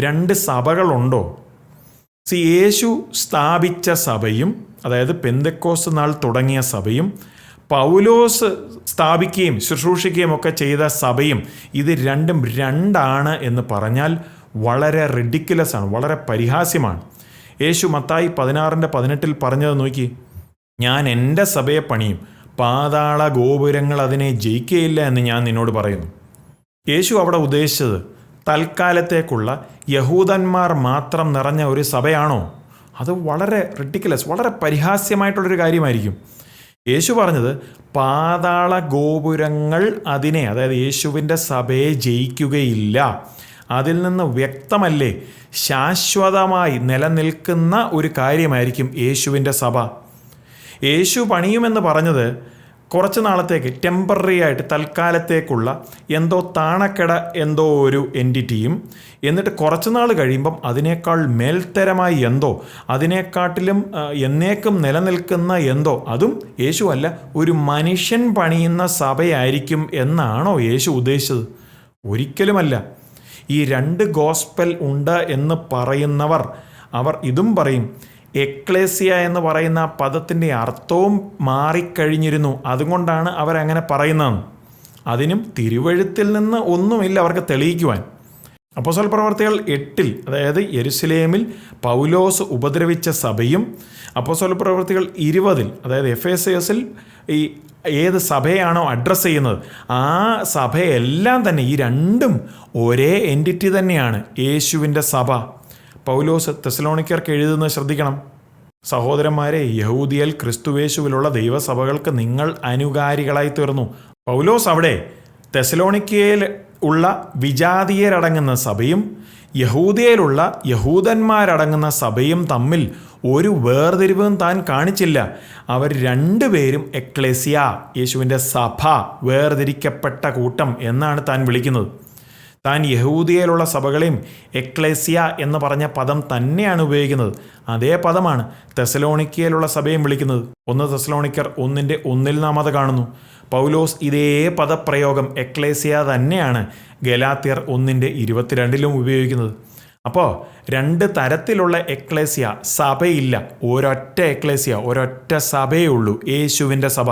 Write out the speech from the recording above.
രണ്ട് സഭകളുണ്ടോ? സി യേശു സ്ഥാപിച്ച സഭയും അതായത് പെന്തക്കോസ് നാൾ തുടങ്ങിയ സഭയും പൗലോസ് സ്ഥാപിക്കുകയും ശുശ്രൂഷിക്കുകയും ഒക്കെ ചെയ്ത സഭയും ഇത് രണ്ടും രണ്ടാണ് എന്ന് പറഞ്ഞാൽ വളരെ റിഡിക്കുലസ് ആണ് വളരെ പരിഹാസ്യമാണ്. യേശു മത്തായി പതിനാറിന്റെ പതിനെട്ടിൽ പറഞ്ഞത് നോക്കി ഞാൻ എന്റെ സഭയെ പണിയും പാതാള ഗോപുരങ്ങൾ അതിനെ ജയിക്കുകയില്ല എന്ന് ഞാൻ നിന്നോട് പറയുന്നു. യേശു അവിടെ ഉദ്ദേശിച്ചത് തൽക്കാലത്തേക്കുള്ള യഹൂദന്മാർ മാത്രം നിറഞ്ഞ ഒരു സഭയാണോ? അത് വളരെ റിട്ടിക്കുലസ് വളരെ പരിഹാസ്യമായിട്ടുള്ളൊരു കാര്യമായിരിക്കും. യേശു പറഞ്ഞത് പാതാള ഗോപുരങ്ങൾ അതിനെ അതായത് യേശുവിന്റെ സഭയെ ജയിക്കുകയില്ല. അതിൽ നിന്ന് വ്യക്തമല്ലേ? ശാശ്വതമായി നിലനിൽക്കുന്ന ഒരു കാര്യമായിരിക്കും യേശുവിന്റെ സഭ. യേശു പണിയുമെന്ന് പറഞ്ഞത് കുറച്ച് നാളത്തേക്ക് ടെമ്പററി ആയിട്ട് തൽക്കാലത്തേക്കുള്ള എന്തോ താണക്കെട എന്തോ ഒരു എന്റിറ്റിയും എന്നിട്ട് കുറച്ച് നാൾ കഴിയുമ്പം അതിനേക്കാൾ മേൽത്തരമായി എന്തോ അതിനെക്കാട്ടിലും എന്നേക്കും നിലനിൽക്കുന്ന എന്തോ അതും യേശു അല്ല ഒരു മനുഷ്യൻ പണിയുന്ന സഭയായിരിക്കും എന്നാണോ യേശു ഉദ്ദേശിച്ചത്? ഒരിക്കലുമല്ല. ഈ രണ്ട് ഗോസ്പൽ ഉണ്ട് എന്ന് പറയുന്നവർ അവർ ഇതും പറയും എക്ലേസിയ എന്ന് പറയുന്ന പദത്തിന്റെ അർത്ഥവും മാറിക്കഴിഞ്ഞിരുന്നു. അതുകൊണ്ടാണ് അവരങ്ങനെ പറയുന്നതെന്ന് അതിനും തിരുവഴുത്തിൽ നിന്ന് ഒന്നുമില്ല അവർക്ക് തെളിയിക്കുവാൻ. അപ്പോസൽ പ്രവർത്തികൾ എട്ടിൽ അതായത് യെരുസലേമിൽ പൗലോസ് ഉപദ്രവിച്ച സഭയും അപ്പോസൽ പ്രവർത്തികൾ ഇരുപതിൽ അതായത് എഫ് എസ് എസിൽ ഈ ഏത് സഭയാണോ അഡ്രസ്സ് ചെയ്യുന്നത് ആ സഭയെല്ലാം തന്നെ ഈ രണ്ടും ഒരേ എന്റിറ്റി തന്നെയാണ്. യേശുവിന്റെ സഭ. പൗലോസ് തെസലോണിക്കർക്ക് എഴുതുന്നത് ശ്രദ്ധിക്കണം. സഹോദരന്മാരെ യഹൂദിയൽ ക്രിസ്തുവേശുവിലുള്ള ദൈവസഭകൾക്ക് നിങ്ങൾ അനുകാരികളായി തീർന്നു. പൗലോസ് അവിടെ തെസലോണിക്കയിൽ ഉള്ള വിജാതീയരടങ്ങുന്ന സഭയും യഹൂദിയയിലുള്ള യഹൂദന്മാരടങ്ങുന്ന സഭയും തമ്മിൽ ഒരു വേർതിരിവും താൻ കാണിച്ചില്ല. അവർ രണ്ടുപേരും എക്ലേസിയ യേശുവിന്റെ സഭ വേർതിരിക്കപ്പെട്ട കൂട്ടം എന്നാണ് താൻ വിളിക്കുന്നത്. താൻ യഹൂദിയയിലുള്ള സഭകളെയും എക്ലേസിയ എന്ന് പറഞ്ഞ പദം തന്നെയാണ് ഉപയോഗിക്കുന്നത്. അതേ പദമാണ് തെസലോണിക്കയിലുള്ള സഭയും വിളിക്കുന്നത്. ഒന്ന് തെസലോണിക്കർ ഒന്നിന്റെ ഒന്നിൽ നാം അത് കാണുന്നു. പൗലോസ് ഇതേ പദപ്രയോഗം എക്ലേസിയ തന്നെയാണ് ഗലാത്തിയർ ഒന്നിന്റെ ഇരുപത്തിരണ്ടിലും ഉപയോഗിക്കുന്നത്. അപ്പോൾ രണ്ട് തരത്തിലുള്ള എക്ലേസിയ സഭയില്ല. ഒരൊറ്റ എക്ലേസിയ ഒരൊറ്റ സഭയേ ഉള്ളൂ. യേശുവിന്റെ സഭ.